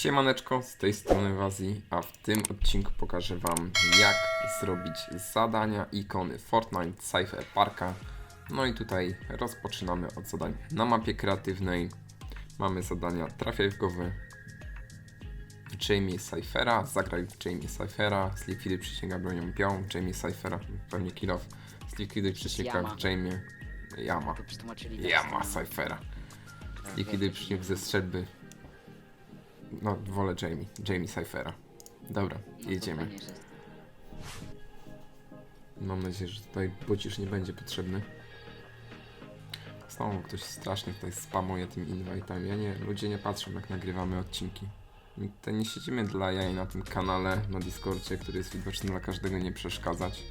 Siemaneczko, z tej strony Wazji, a w tym odcinku pokażę Wam jak zrobić zadania ikony Fortnite Cypher Parka. No i tutaj rozpoczynamy od zadań na mapie kreatywnej. Mamy zadania trafiaj w głowę Jamie Cyphera, zagraj w Jamie Cyphera, zlikwiduj przeciwnika bronią białą, Jamie Cyphera, pewnie kill off, przeciwnika Yama. w Jamie Yama tam, Cyphera. Zlikwiduj wiecie, przeciwnik ze strzelby. No, wolę Jamie. Jamie Cyphera. Dobra, no jedziemy. Mam nadzieję, że tutaj bocisz nie będzie potrzebny. Znowu ktoś strasznie tutaj spamuje tym invite'em. Ja nie, ludzie nie patrzą jak nagrywamy odcinki. My tutaj nie siedzimy dla jaj na tym kanale na Discordzie, który jest widoczny dla każdego nie przeszkadzać.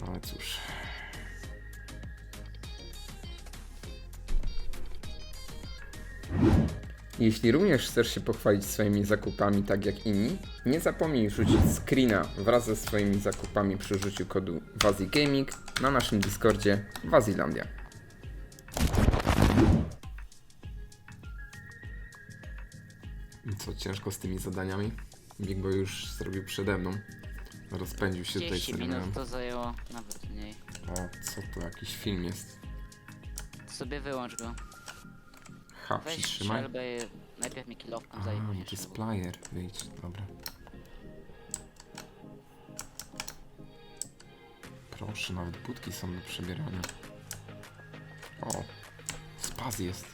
No Ale cóż. Jeśli również chcesz się pochwalić swoimi zakupami tak jak inni, nie zapomnij rzucić screena wraz ze swoimi zakupami przy użyciu kodu WaziGaming na naszym Discordzie Wazilandia. Co ciężko z tymi zadaniami? Big Boy już zrobił przede mną. Rozpędził się tutaj 30 serwerem. minut to zajęło nawet mniej. O, co to jakiś film jest? Sobie wyłącz go. Ha, Weź przytrzymaj. strzelbę, najpierw mi A, zajmuje bo to jest player. Wyjdź, dobra. Proszę, nawet budki są do przebierania. O, spaz jest.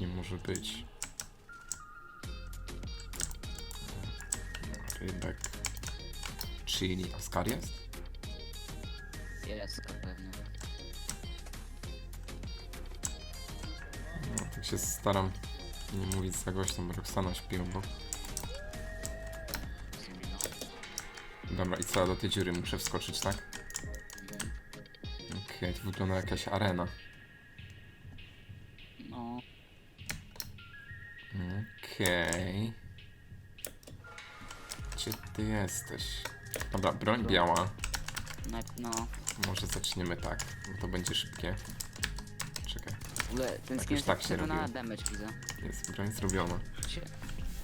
Nie może być. Rybek. Chili. Oscar jest? Jest się staram nie mówić za głośno, bo Roxana śpią, bo... Dobra, i co, do tej dziury muszę wskoczyć, tak? Okej, to wygląda jak jakaś arena. No, Okej. Gdzie ty jesteś? Dobra, broń biała. no. Może zaczniemy tak, bo to będzie szybkie. Ogóle ten Jakoś skin jest tak tak się na robiło. damage widzę. jest broń zrobiona. Się,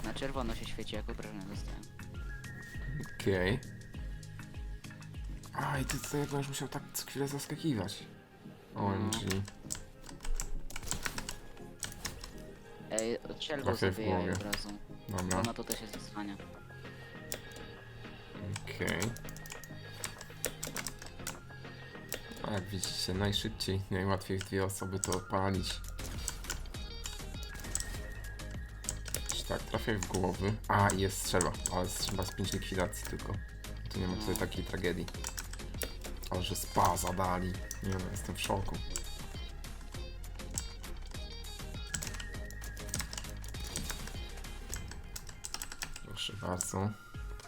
na czerwono się świeci, jak obrażenia dostałem. Okej. A, i ty tutaj będziesz musiał tak co chwilę zaskakiwać. OMG. Ej, strzelbą Trafiaj w sobie jaj głowę. od razu. Dobra, Bo na to też jest wyzwania. okej. A jak widzicie, najszybciej, najłatwiej w dwie osoby to odpalić. Tak, trafiaj w głowy. A, jest strzelba, ale strzelba z 5 likwidacji tylko. Tu nie ma tutaj takiej tragedii. Ale że spa zadali. Nie no, jestem w szoku. Proszę bardzo.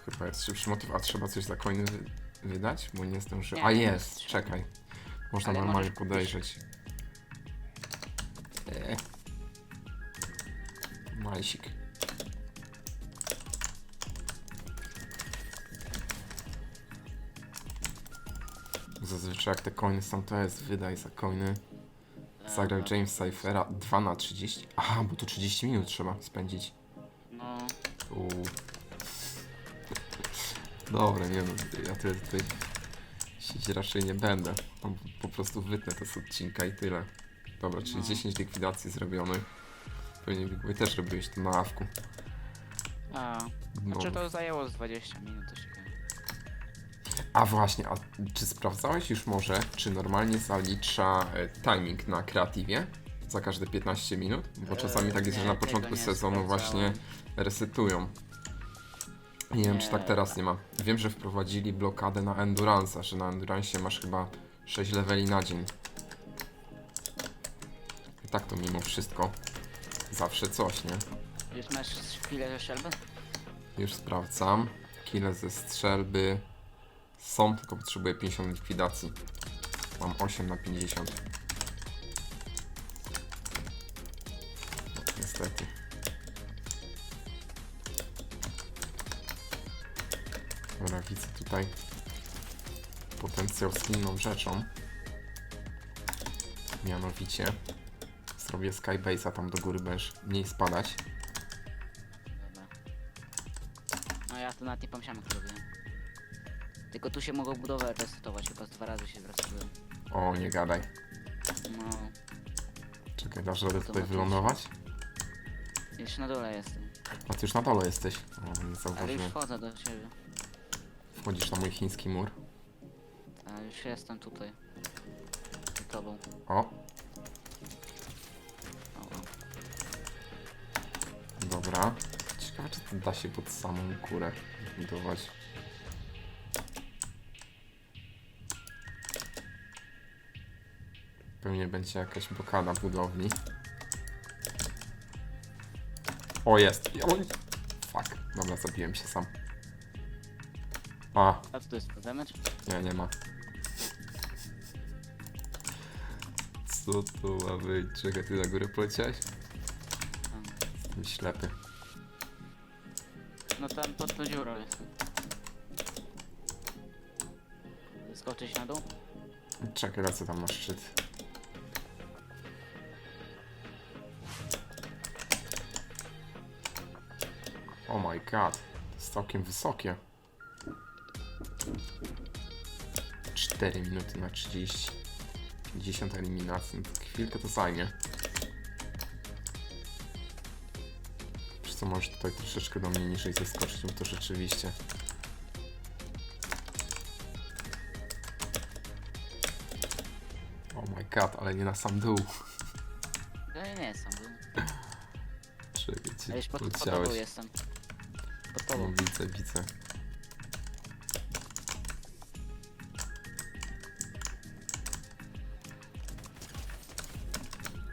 Chyba jest szybszy motyw, a trzeba coś za coiny wy wydać? Bo nie zdążyłem. Nie, A jest, czekaj. Można Ale normalnie możesz kupić. podejrzeć. Eee. Majsik. Zazwyczaj jak te coiny są, to jest wydaj za coiny. Zagrał James Cyphera 2 na 30. Aha, bo tu 30 minut trzeba spędzić. No, Uuu. Dobra, nie no, ja tyle tutaj siedzieć raczej nie będę. Po, po prostu wytnę to z odcinka i tyle. Dobra, czyli No. 10 likwidacji zrobionych. Pewnie Wy też robiłeś to na awku. a. No. Znaczy to zajęło z 20 minut. A właśnie, a czy sprawdzałeś już może, czy normalnie zalicza e, timing na kreatywie? Za każde 15 minut? Bo czasami tak jest, że na początku sezonu właśnie resetują. Nie wiem, czy tak teraz nie ma. Wiem, że wprowadzili blokadę na Endurance'a, że na Endurance masz chyba 6 leveli na dzień. I tak to mimo wszystko zawsze coś, nie? Już masz chwilę ze strzelby? Już sprawdzam. Kile ze strzelby są, tylko potrzebuję 50 likwidacji. Mam 8 na 50. Dobra, widzę tutaj potencjał z inną rzeczą. Mianowicie zrobię skybase'a tam do góry, będziesz mniej spadać. Dobra. No ja to nawet nie pomyślałem jak to robiłem. Tylko tu się mogło budowę resetować, chyba z dwa razy się zresetują. O, nie gadaj. No, Czekaj, dasz radę tutaj wylądować? już na dole jestem. A ty już na dole jesteś. O, nie Ale już zauważyłem. wchodzę do ciebie. Wchodzisz na mój chiński mur. A już jestem tutaj. Z tobą. O, O, o. dobra. Ciekawe, czy to da się pod samą górę budować. Pewnie będzie jakaś blokada budowli. O, jest. Oj. Fuck. Dobra, zabiłem się sam. A, A co to jest damage? nie, nie ma. Co to ma być? Czekaj, ty na górę poleciałeś? Tam. Jestem ślepy. No tam pod tą dziurą jestem. Skoczyć na dół? Czekaj, lecę tam na szczyt. Oh my god, to jest całkiem wysokie. 4 minuty na 30. 50 eliminacji, no chwilkę to zajmie. Czy co, możesz tutaj troszeczkę do mnie niżej zeskoczyć, bo to rzeczywiście. Oh my god, ale nie na sam dół. No nie, nie jestem. Był. Czekaj, cię pod, pod tobą poleciałeś. jestem. Pod No tobą. widzę, widzę.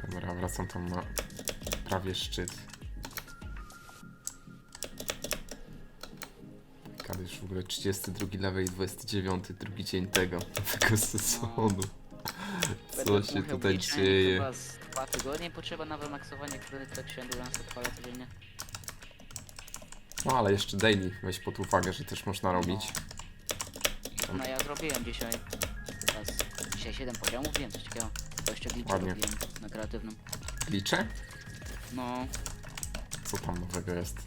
Dobra, wracam tam na prawie szczyt. Już w ogóle 32 level i 29 drugi dzień tego, tego sezonu. Co się tutaj dzieje? Chyba z dwa tygodnie potrzeba na wymaksowanie kredytu się endurance odpala codziennie. No ale jeszcze daily weź pod uwagę, że też można robić. No ja zrobiłem dzisiaj. Chyba z, dzisiaj 7 poziomów, wiem coś takiego. Glitcha Ładnie. robiłem na kreatywnym. Glicze? No, Co tam nowego jest?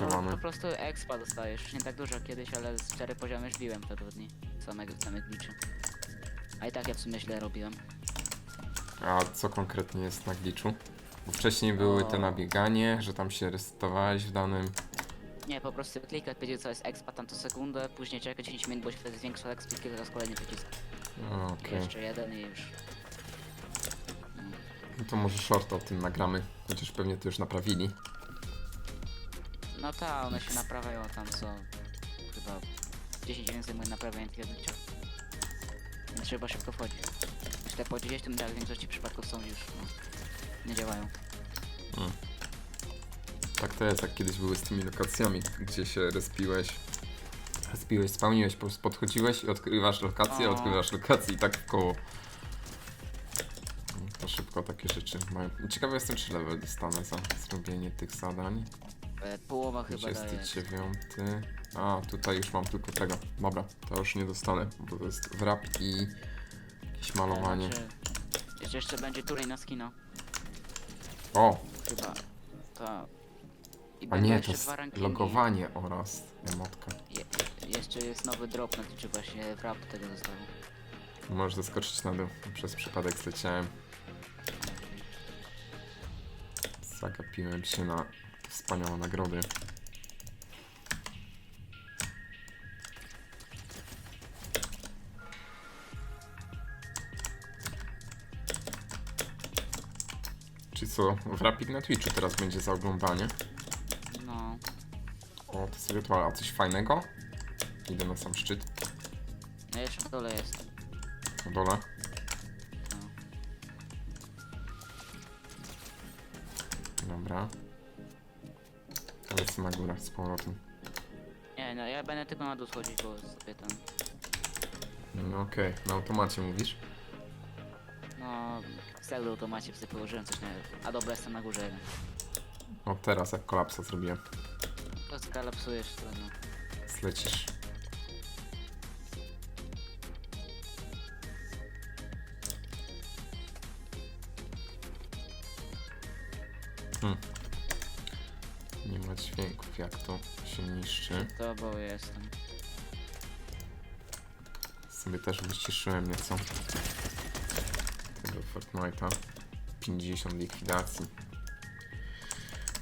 no po prostu expa dostajesz. Nie tak dużo kiedyś, ale z 4 poziomy już biłem te dwa dni. Samego, same glitchy. A i tak ja w sumie źle robiłem. A co konkretnie jest na glitchu? Bo wcześniej były te O. na bieganie, że tam się resetowałeś w danym. Nie, po prostu klikać, powiedzieć co jest expa, tam to sekundę, później czekać 10 minut, bo się wtedy zwiększa expa, i teraz kolejny przycisk. O, Okej. Jeszcze jeden i już. No to może short o tym nagramy. Chociaż pewnie to już naprawili. No ta, one się naprawiają tam co chyba 10 więcej moje naprawianie tych jednych Więc trzeba szybko wchodzić. Już te po 10 tak w większości przypadków są już no, nie działają. Tak to jest, jak kiedyś były z tymi lokacjami, gdzie się respiłeś. Respiłeś, spełniłeś, po prostu podchodziłeś i odkrywasz lokację, O. odkrywasz lokację i tak w koło. Takie rzeczy mają. Ciekawy jestem, czy level dostanę za zrobienie tych zadań. E, połowa chyba daje. 29. A, tutaj już mam tylko tego. Dobra, to już nie dostanę, bo to jest wrap i jakieś malowanie. Znaczy, jeszcze, jeszcze będzie turniej na skino. O, Chyba. To. I a będą nie, to jeszcze jest dwa rankingi. logowanie oraz emotka. Je, jeszcze jest nowy drop na czy właśnie wrap tego zostało. Możesz zaskoczyć na dół. Przez przypadek zleciałem. Zagapiłem się na wspaniałe nagrody. Czy co? Wrapik na Twitchu teraz będzie za oglądanie. No. O, to sobie to, a coś fajnego? Idę na sam szczyt. No jeszcze w dole jest. Na dole. Dobra. Lecę na górę z powrotem. Nie, no ja będę tylko na dół schodzić, bo sobie tam. No okej, na automacie mówisz? No. W pseudo automacie sobie położyłem coś na. A dobra, jestem na górze jeden. O teraz jak kolapsa zrobiłem. To skalapsujesz to no. Zlecisz. Nie ma dźwięków, jak to się niszczy. To bo jestem. Sobie też wyciszyłem nieco tego Fortnite'a. 50 likwidacji.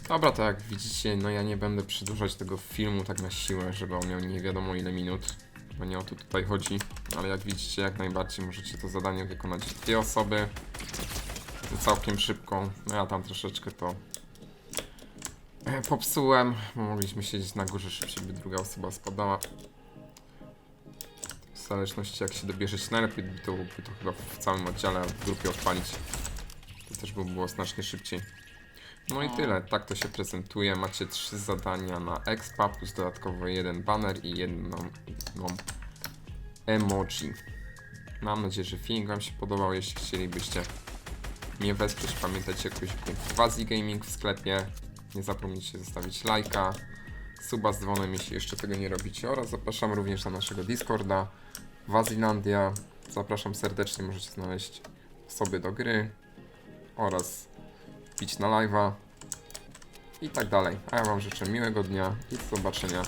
Dobra, to jak widzicie, no ja nie będę przedłużać tego filmu tak na siłę, żeby on miał nie wiadomo ile minut, bo nie o to tutaj chodzi, ale jak widzicie, jak najbardziej możecie to zadanie wykonać dwie osoby, całkiem szybko, no ja tam troszeczkę to e, popsułem, bo mogliśmy siedzieć na górze szybciej, by druga osoba spadała. W zależności jak się dobierzecie, najlepiej by to, by to chyba w całym oddziale w grupie odpalić. To też by było znacznie szybciej. No i tyle, tak to się prezentuje. Macie trzy zadania na expa, plus dodatkowo jeden banner i jedną, jedną emoji. Mam nadzieję, że filmik Wam się podobał. Jeśli chcielibyście mnie wesprzeć, pamiętajcie kciuku Wazi Gaming w sklepie. Nie zapomnijcie zostawić lajka, suba z dzwonem, jeśli jeszcze tego nie robicie. Oraz zapraszam również na naszego Discorda Wazilandia. Zapraszam serdecznie, możecie znaleźć osoby do gry oraz wbić na live'a i tak dalej. A ja Wam życzę miłego dnia i do zobaczenia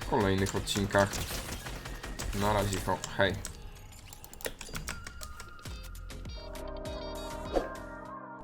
w kolejnych odcinkach. Na razie, hej.